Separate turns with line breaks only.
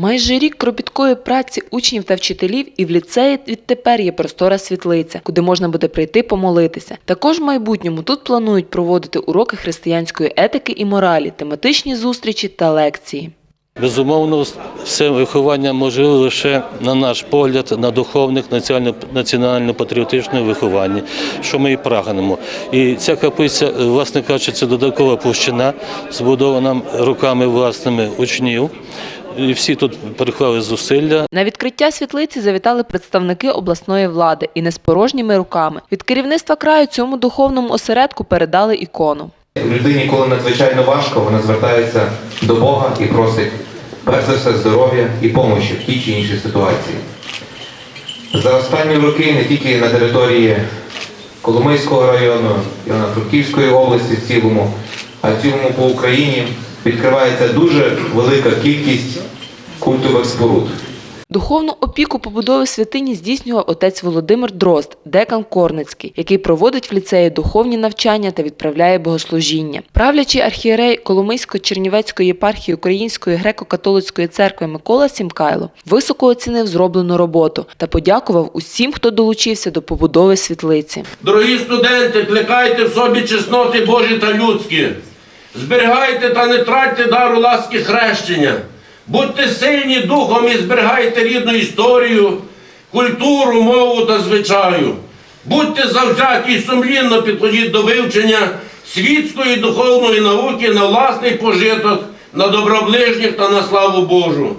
Майже рік кропіткої праці учнів та вчителів і в ліцеї відтепер є простора світлиця, куди можна буде прийти помолитися. Також в майбутньому тут планують проводити уроки християнської етики і моралі, тематичні зустрічі та лекції.
Безумовно, все виховання можливе лише на наш погляд на духовних національно- національно-патріотичне виховання, що ми і прагнемо. І ця каплиця, власне кажучи, це додаткова площина, збудована руками власними учнів. І всі тут приклали зусилля.
На відкриття світлиці завітали представники обласної влади і не з порожніми руками. Від керівництва краю цьому духовному осередку передали ікону.
Людині, коли надзвичайно важко, вона звертається до Бога і просить перш за все здоров'я і помощі в тій чи іншій ситуації. За останні роки не тільки на території Коломийського району, Івано-Франківської області в цілому, а в цілому по Україні відкривається дуже велика кількість культових споруд.
Духовну опіку побудови святині здійснював отець Володимир Дрозд, декан Корницький, який проводить в ліцеї духовні навчання та відправляє богослужіння. Правлячий архієрей Коломийсько-Чернівецької єпархії Української греко-католицької церкви Микола Сімкайло високо оцінив зроблену роботу та подякував усім, хто долучився до побудови світлиці.
Дорогі студенти, плекайте в собі чесноти Божі та людські. Зберігайте та не тратьте дару ласки хрещення. Будьте сильні духом і зберігайте рідну історію, культуру, мову та звичаю. Будьте завзяті і сумлінно підходіть до вивчення світської духовної науки на власний пожиток, на доброближніх та на славу Божу.